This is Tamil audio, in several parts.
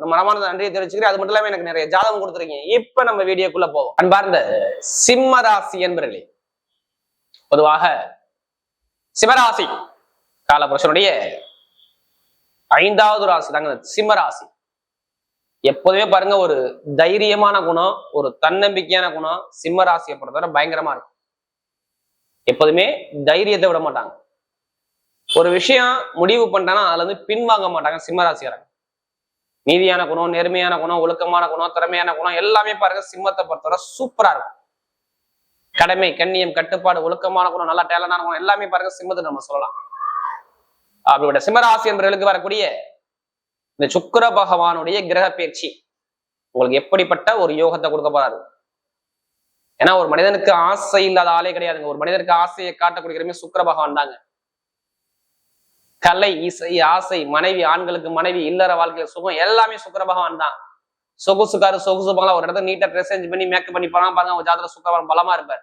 ஒரு மனமான நன்றியை தெரிவிச்சுக்கிறேன். அது மட்டும் இல்லாம எனக்கு நிறைய ஜாதகம் கொடுத்துருக்கீங்க. இப்ப நம்ம வீடியோக்குள்ள போவோம். அன்பார்ந்த சிம்ம ராசி என்பர்களே பொதுவாக சிம்மராசி காலபுருஷனுடைய ஐந்தாவது ராசி தாங்க சிம்ம ராசி எப்போதுமே பாருங்க ஒரு தைரியமான குணம் ஒரு தன்னம்பிக்கையான குணம் சிம்ம ராசியை பொறுத்தவரை பயங்கரமா இருக்கும். எப்போதுமே தைரியத்தை விட மாட்டாங்க. ஒரு விஷயம் முடிவு பண்ணிட்டாங்கன்னா அதுல இருந்து பின்வாங்க மாட்டாங்க சிம்ம ராசிக்காரங்க நீதியான குணம் நேர்மையான குணம் ஒழுக்கமான குணம் திறமையான குணம் எல்லாமே பாருங்க சிம்மத்தை பொறுத்தவரை சூப்பரா இருக்கும். கடமை கண்ணியம் கட்டுப்பாடு ஒழுக்கமான குணம் நல்லா டேலண்டான குணம் எல்லாமே பாருங்க சிம்மத்தை நம்ம சொல்லலாம். அப்படிப்பட்ட சிம்மராசி என்பவர்களுக்கு வரக்கூடிய இந்த சுக்கிர பகவானுடைய கிரக பயிற்சி உங்களுக்கு எப்படிப்பட்ட ஒரு யோகத்தை கொடுக்க போறாரு? ஏன்னா ஒரு மனிதனுக்கு ஆசை இல்லாத ஆளே கிடையாதுங்க. ஒரு மனிதனுக்கு ஆசையை காட்டக்கூடிய சுக்கர பகவான் தாங்க. கலை இசை ஆசை மனைவி ஆண்களுக்கு மனைவி இல்லற வாழ்க்கையில சுகம் எல்லாமே சுக்கர பகவான் தான். சொகுசுக்காரு சொகுசு பகலாம் ஒரு இடத்துல நீட்டா ட்ரெஸ் சேஞ்ச் பண்ணி மேக்கப் பண்ணி போனா பாருங்க உங்க ஜாதக சுக்கரவான் பலமா இருப்பார்.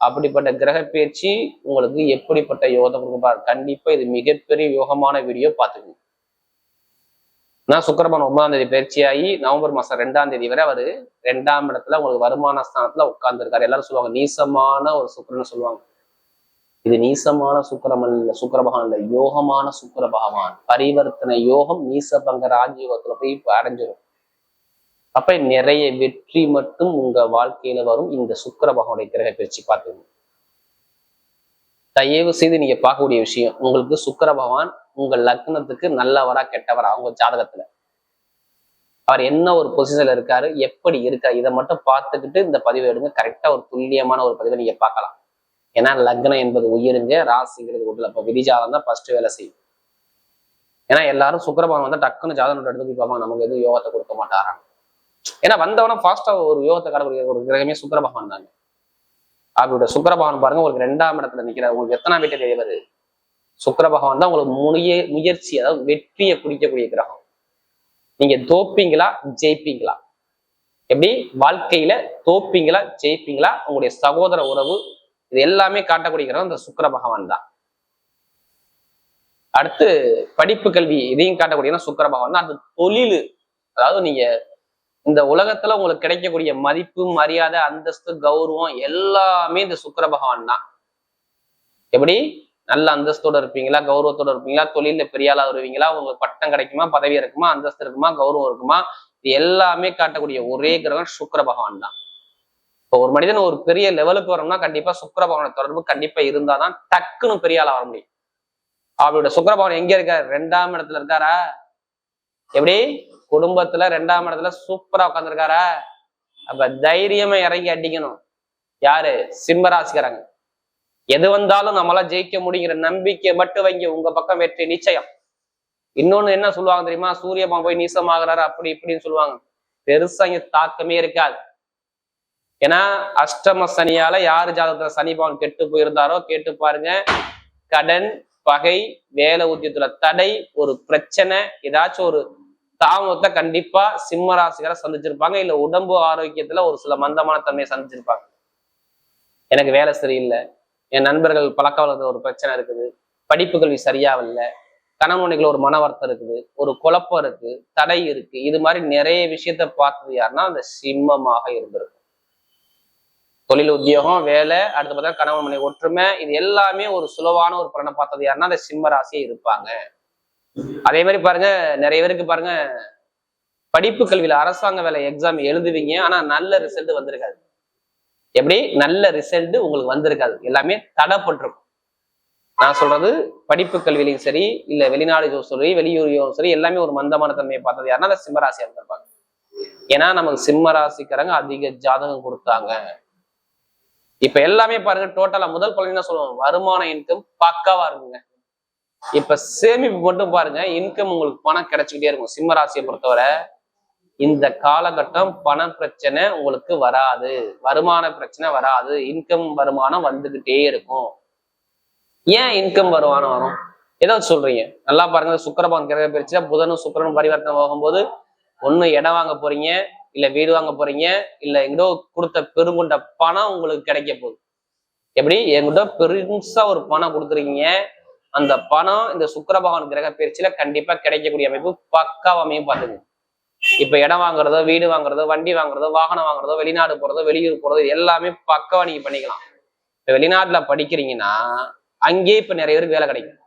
அப்படிப்பட்ட கிரக பேச்சு உங்களுக்கு எப்படிப்பட்ட யோகத்தை கொடுப்பார் கண்டிப்பா இது மிகப்பெரிய யோகமான வீடியோ பார்த்துக்கணும் நான் சுக்கரபான் ஒன்பதாம் தேதி பயிற்சியாகி நவம்பர் மாசம் ரெண்டாம் தேதி வரை அவரு ரெண்டாம் இடத்துல உங்களுக்கு வருமான ஸ்தானத்துல உட்கார்ந்துருக்காரு. எல்லாரும் சொல்லுவாங்க நீசமான ஒரு சுக்கரன்னு சொல்லுவாங்க. இது நீசமான சுக்கரமன் இல்ல சுக்கர பகவான் இல்ல யோகமான சுக்கர பகவான் பரிவர்த்தனை யோகம் நீசபங்க ராஜயோகத்துல போய் அடைஞ்சிடும் அப்ப நிறைய வெற்றி மட்டும் உங்க வாழ்க்கையில வரும். இந்த சுக்கர பகவானுடைய கிரக பிரிச்சு பார்த்துக்கணும் தயவு செய்து நீங்க பார்க்கக்கூடிய விஷயம் உங்களுக்கு சுக்கர பகவான் உங்க லக்னத்துக்கு நல்லவரா கெட்டவரா உங்க ஜாதகத்துல. அவர் என்ன ஒரு பொசிஷன்ல இருக்காரு எப்படி இருக்காரு இதை மட்டும் பார்த்துக்கிட்டு இந்த பதிவு எடுங்க. கரெக்டா ஒரு துல்லியமான ஒரு பதிவை நீங்க பார்க்கலாம். ஏன்னா லக்னம் என்பது உயிருங்க ராசிங்கிறது உடல் அப்போ விதிஜாதம் தான் ஃபர்ஸ்ட் வேலை செய்யும். ஏன்னா எல்லாரும் சுக்கரபவன் வந்து டக்குன்னு ஜாதகம் எடுத்து போய் பார்ப்பாங்க நமக்கு எதுவும் யோகத்தை கொடுக்க மாட்டாராங்க ஏன்னா வந்தவன ஃபாஸ்டா ஒரு யோகத்தை கடைபிடிக்கிற ஒரு கிரகமே சுக்கரபகவான் தாங்க. அப்படியோட சுக்கரபகவான் பாருங்க உங்களுக்கு ரெண்டாம் இடத்துல நிக்கிறார். உங்களுக்கு எத்தனாம் வீட்டு தேவர்? சுக்கர பகவான் தான் உங்களுக்கு முனைய முயற்சி அதாவது வெற்றியை குடிக்கக்கூடிய கிரகம். நீங்க தோப்பீங்களா ஜெயிப்பீங்களா? எப்படி? வாழ்க்கையில தோப்பீங்களா ஜெயிப்பீங்களா? உங்களுடைய சகோதர உறவு இது எல்லாமே காட்டக்கூடிய கிரகம் இந்த சுக்கர பகவான் தான். அடுத்து படிப்பு கல்வி இதையும் காட்டக்கூடிய சுக்கர பகவான் தான். அது தொழில். அதாவது நீங்க இந்த உலகத்துல உங்களுக்கு கிடைக்கக்கூடிய மதிப்பு மரியாதை அந்தஸ்து கௌரவம் எல்லாமே இந்த சுக்கர பகவான் தான். எப்படி? நல்ல அந்தஸ்தோட இருப்பீங்களா கௌரவத்தோட இருப்பீங்களா தொழில பெரிய ஆளா வருவீங்களா உங்களுக்கு பட்டம் கிடைக்குமா பதவி இருக்குமா அந்தஸ்து இருக்குமா கௌரவம் இருக்குமா இது எல்லாமே காட்டக்கூடிய ஒரே கிரகம் சுக்கர பகவான் தான். இப்போ ஒரு மனிதன் ஒரு பெரிய லெவலுக்கு வரணும்னா கண்டிப்பா சுக்கர தொடர்பு கண்டிப்பா இருந்தாதான் டக்குன்னு பெரிய ஆளா வர முடியும். அவரோட சுக்கரபவன் எங்க இருக்காரு? ரெண்டாம் இடத்துல இருக்காரா? எப்படி? குடும்பத்துல ரெண்டாம் இடத்துல சூப்பரா உட்காந்துருக்காரா அப்ப தைரியமா இறங்கி அடிக்கணும். யாரு? சிம்மராசிக்காரங்க. எது வந்தாலும் நம்மளால ஜெயிக்க முடியுங்கிற நம்பிக்கை மட்டும் வைங்க. உங்க பக்கம் வெற்றி நிச்சயம். இன்னொன்னு என்ன சொல்லுவாங்க தெரியுமா? சூரியமா போய் நீசமாகறாரு அப்படி இப்படின்னு சொல்லுவாங்க. பெருசா இங்க தாக்கமே இருக்காது. ஏன்னா அஷ்டம சனியால யாரு ஜாதகத்துல சனி பவன் கெட்டு போயிருந்தாரோ கேட்டு பாருங்க. கடன் பகை வேலை உத்தியத்துல தடை ஒரு பிரச்சனை ஏதாச்சும் ஒரு தாமதத்தை கண்டிப்பா சிம்ம ராசிகரை சந்திச்சிருப்பாங்க. இல்ல உடம்பு ஆரோக்கியத்துல ஒரு சில மந்தமான தன்மையை சந்திச்சிருப்பாங்க. எனக்கு வேலை சரியில்லை. என் நண்பர்கள் பழக்க வழக்கத்துல ஒரு பிரச்சனை இருக்குது. படிப்பு கல்வி சரியா இல்ல ஒரு மன வருத்தம் இருக்குது. ஒரு குழப்பம் இருக்கு. தடை இருக்கு. இது மாதிரி நிறைய விஷயத்த பார்த்தது யாருன்னா அந்த சிம்மமாக இருந்திருக்கும். தொழில் உத்தியோகம் வேலை அடுத்து பார்த்தா கணவன் மனை ஒற்றுமை இது எல்லாமே ஒரு சுலவான ஒரு பலனை பார்த்தது யாருன்னா அந்த சிம்ம ராசியே இருப்பாங்க. அதே மாதிரி பாருங்க நிறைய பேருக்கு பாருங்க படிப்பு கல்வியில அரசாங்க வேலை எக்ஸாம் எழுதுவீங்க ஆனா நல்ல ரிசல்ட் வந்திருக்காது. எப்படி? நல்ல ரிசல்ட் உங்களுக்கு வந்திருக்காது. எல்லாமே தடைப்பட்டிருக்கும். நான் சொல்றது படிப்பு கல்வியிலையும் சரி இல்ல வெளிநாடு சரி வெளியூரையும் சரி எல்லாமே ஒரு மந்தமான தன்மையை பார்த்தது யாருன்னா அந்த சிம்மராசியா இருந்திருப்பாங்க. ஏன்னா நமக்கு சிம்ம ராசிக்காரங்க அதிக ஜாதகம் கொடுத்தாங்க. இப்ப எல்லாமே பாருங்க டோட்டலா முதல் குழந்தை சொல்லுவோம் வருமான இன்கம் பக்காவா இருக்குங்க. இப்ப சேமிப்பு மட்டும் பாருங்க இன்கம் உங்களுக்கு பணம் கிடைச்சிக்கிட்டே இருக்கும். சிம்ம ராசியை பொறுத்தவரை இந்த காலகட்டம் பண பிரச்சனை உங்களுக்கு வராது. வருமான பிரச்சனை வராது. இன்கம் வருமானம் வந்துகிட்டே இருக்கும். ஏன் இன்கம் வருமானம் வரும்? ஏதாவது சொல்றீங்க. நல்லா பாருங்க சுக்கரபான் கிரக பிரிச்சா புதனும் சுக்கரனும் பரிவர்த்தனை ஆகும்போது ஒண்ணு இடம் வாங்க போறீங்க. இல்ல வீடு வாங்க போறீங்க இல்ல எங்கிட்ட கொடுத்த பெருங்குண்ட பணம் உங்களுக்கு கிடைக்க போகுது. எப்படி? எங்கிட்ட பெருசா ஒரு பணம் கொடுத்துருக்கீங்க. அந்த பணம் இந்த சுக்கர பகவான் கிரக பயிற்சியில கண்டிப்பா கிடைக்கக்கூடிய அமைப்பு பக்காவமையும் பார்த்துங்க இப்ப இடம் வாங்குறதோ வீடு வாங்குறதோ வண்டி வாங்குறதோ வாகனம் வாங்குறதோ வெளிநாடு போறதோ வெளியூர் போறதோ எல்லாமே பக்கவா நீங்க பண்ணிக்கலாம். இப்ப வெளிநாட்டுல படிக்கிறீங்கன்னா அங்கேயே இப்ப நிறைய பேருக்கு வேலை கிடைக்கும்.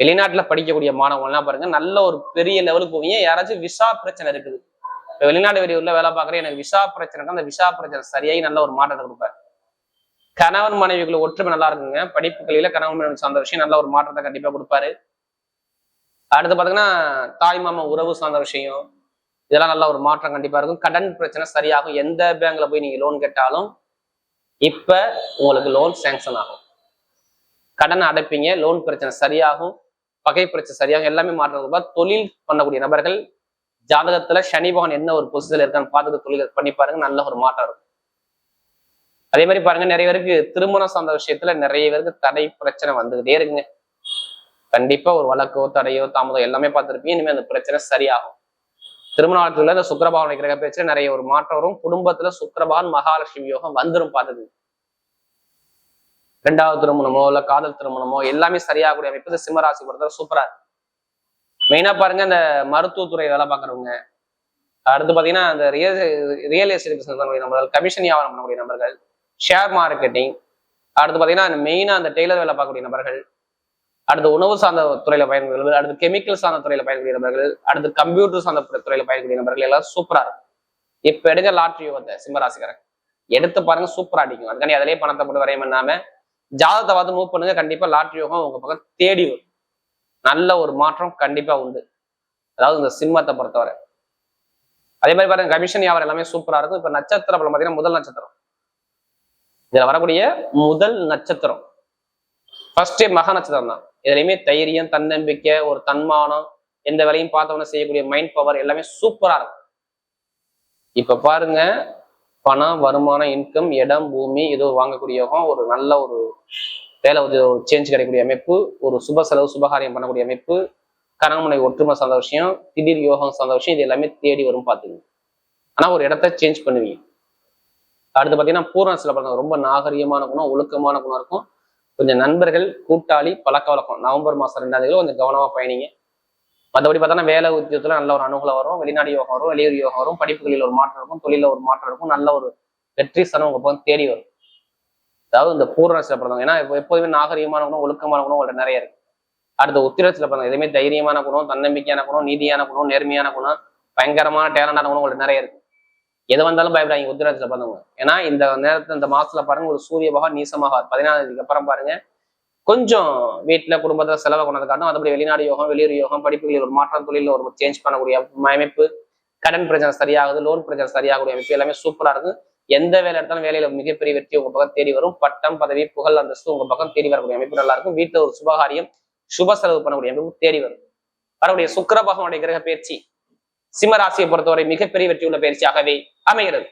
வெளிநாட்டுல படிக்கக்கூடிய மாணவங்கள்லாம் பாருங்க நல்ல ஒரு பெரிய லெவலுக்கு போவீங்க. யாராச்சும் விசா பிரச்சனை இருக்குது. இப்போ வெளிநாடு வெளியூர்ல வேலை பார்க்குறேன் எனக்கு விசா பிரச்சனை அந்த விசா பிரச்சனை சரியாகி நல்ல ஒரு மாற்றத்தை கொடுப்பாரு. கணவன் மனைவிகள் ஒற்றுமை நல்லா இருக்குங்க. படிப்பு கல்வியில கணவன் மனைவி சார்ந்த விஷயம் நல்ல ஒரு மாற்றத்தை கண்டிப்பா கொடுப்பாரு. அடுத்து பாத்தீங்கன்னா தாய் மாமா உறவு சார்ந்த விஷயம். இதெல்லாம் நல்ல ஒரு மாற்றம் கண்டிப்பா இருக்கும். கடன் பிரச்சனை சரியாகும். எந்த பேங்க்ல போய் நீங்க லோன் கேட்டாலும் இப்ப உங்களுக்கு லோன் சேங்ஷன் ஆகும். கடன் அடைப்பீங்க. லோன் பிரச்சனை சரியாகும். பகை பிரச்சனை சரியாகும். எல்லாமே மாற்றம் கொடுப்பார். தொழில் பண்ணக்கூடிய நபர்கள் ஜாதகத்துல சனி பகவான் என்ன ஒரு பொசிஷன்ல இருக்கான்னு பார்த்துட்டு தொழில் பண்ணி பாருங்க நல்ல ஒரு மாற்றம் இருக்கும். அதே மாதிரி பாருங்க நிறைய பேருக்கு திருமணம் சார்ந்த விஷயத்துல நிறைய பேருக்கு தடை பிரச்சனை வந்துகிட்டே இருக்குங்க. கண்டிப்பா ஒரு வழக்கோ தடையோ தாமதம் எல்லாமே பார்த்துருப்பீங்க. இனிமேல் அந்த பிரச்சனை சரியாகும். திருமண காலத்துல இந்த சுக்கரபாவனை கிரக பிரச்சனை நிறைய ஒரு மாற்றம் வரும். குடும்பத்துல சுக்கரபான் மகாலட்சுமி யோகம் வந்துரும் பார்த்தது ரெண்டாவது திருமணமோ இல்ல காதல் திருமணமோ எல்லாமே சரியாகக்கூடிய அமைப்பு. சிம்மராசி பொறுத்தவரை சூப்பரா இருக்கு. மெயினா பாருங்க இந்த மருத்துவத்துறை வேலை பார்க்குறவங்க. அடுத்து பாத்தீங்கன்னா அந்த ரியல் ரியல் எஸ்டேட் பிசினஸ் பண்ணக்கூடிய நபர்கள் கமிஷன் வியாபாரம் பண்ணக்கூடிய நபர்கள் ஷேர் மார்க்கெட்டிங் அடுத்து பாத்தீங்கன்னா மெயினா அந்த டெய்லர் வேலை பார்க்கக்கூடிய நபர்கள். அடுத்து உணவு சார்ந்த துறையில பயன்படுகிறது அடுத்து கெமிக்கல் சார்ந்த துறையில பயன்படுகிற நபர்கள் அடுத்து கம்ப்யூட்டர் சார்ந்த துறையில பயன்படுகிற நபர்கள் எல்லாம் சூப்பரா இருக்கும். இப்ப எடுங்க லாட்ரி யோகத்தை சிம்மராசிக்காரன் எடுத்து பாருங்க சூப்பராக அடிக்கும். அதுக்காண்டி அதிலே பணத்தை போட்டு வரையும் பண்ணாமல் ஜாதகத்தை பார்த்து மூவ் பண்ணுங்க. கண்டிப்பா லாட்ரி யோகம் உங்க பக்கம் தேடி வரும். நல்ல ஒரு மாற்றம் கண்டிப்பா உண்டு. அதாவது இந்த சிம்மத்தை பொறுத்தவரை. அதே மாதிரி பாருங்க கமிஷன் வியாபாரம் எல்லாமே சூப்பரா இருக்கும். இப்ப நட்சத்திர பலம் பாத்தீங்கன்னா முதல் நட்சத்திரம். இதுல வரக்கூடிய முதல் நட்சத்திரம். ஃபர்ஸ்ட் மக நட்சத்திரம் தான். இதுலயுமே தைரியம் தன்னம்பிக்கை ஒரு தன்மானம் எந்த வேலையும் பார்த்தவன செய்யக்கூடிய மைண்ட் பவர் எல்லாமே சூப்பரா இருக்கும். இப்ப பாருங்க பணம் வருமானம் இன்கம் இடம் பூமி ஏதோ வாங்கக்கூடிய ஒரு நல்ல ஒரு வேலை ஒரு சேஞ்ச் கிடைக்கக்கூடிய அமைப்பு ஒரு சுப செலவு சுபகாரியம் பண்ணக்கூடிய அமைப்பு கணவனை ஒற்றுமை சார்ந்த விஷயம் திடீர் யோகம் சார்ந்த விஷயம் இது எல்லாமே தேடி வரும் பார்த்துங்க ஆனா ஒரு இடத்த சேஞ்ச் பண்ணுவீங்க. அடுத்து பார்த்தீங்கன்னா பூரணத்தில் சில ரொம்ப நாகரிகமான குணம் ஒழுக்கமான குணம் இருக்கும். கொஞ்சம் நண்பர்கள் கூட்டாளி பழக்க வழக்கம். நவம்பர் மாசம் ரெண்டாம் தேதி கொஞ்சம் கவனமா பயணிங்க. மற்றபடி பார்த்தோன்னா வேலை உத்தியோகத்தில் நல்ல ஒரு அனுகூலம் வரும். வெளிநாடு யோகம் வரும் வெளியூர் யோகம் வரும். படிப்புகளில் ஒரு மாற்றம் இருக்கும் தொழிலில் ஒரு மாற்றம் இருக்கும். நல்ல ஒரு வெற்றி சனம் உங்க பக்கம் தேடி வரும். அதாவது இந்த பூர்ணசில பிறந்தவங்க. ஏன்னா எப்போதுமே நாகரிகமான குணம் ஒழுக்கமான குணம் உங்கள்ட்ட நிறைய இருக்கு. அடுத்த உத்திரத்துல பிறந்தவங்க எதுவுமே தைரியமான குணம் தன்னம்பிக்கையான குணம் நீதியான குணம் நேர்மையான குணம் பயங்கரமான டேலண்டான குணம் உங்கள்ட்ட நிறைய இருக்கு. எது வந்தாலும் பயப்படாங்க உத்திரத்துல பிறந்தவங்க. ஏன்னா இந்த நேரத்துல இந்த மாசத்துல பாருங்க ஒரு சூரிய பகவான் நீசமாக பதினாலாம் தேதிக்கு அப்புறம் பாருங்க கொஞ்சம் வீட்டில் குடும்பத்தில் செலவை கொண்டது காட்டும் அதுபடி வெளிநாடு யோகம் வெளியூர் யோகம் படிப்புகளில் ஒரு மாற்றம் தொழிலில் ஒரு சேஞ்ச் பண்ணக்கூடிய அமைப்பு கடன் பிரச்சனை சரியாகுது லோன் பிரச்சனை சரியாகக்கூடிய அமைப்பு எல்லாமே சூப்பராக இருக்கும். எந்த வேலை எடுத்தாலும் வேலையில மிகப்பெரிய வெற்றி உங்க பக்கம் தேடி வரும். பட்டம் பதவி புகழ் அந்தஸ்து உங்க பக்கம் தேடி வரக்கூடிய அமைப்பு நல்லா இருக்கும். வீட்டுல ஒரு சுபகாரியம் சுப செலவு பண்ணக்கூடிய அமைப்பு தேடி வரும். வரக்கூடிய சுக்கர பகவானுடைய கிரக பயிற்சி சிம்ம ராசியை பொறுத்தவரை மிகப்பெரிய வெற்றி உள்ள பயிற்சியாகவே அமைகிறது.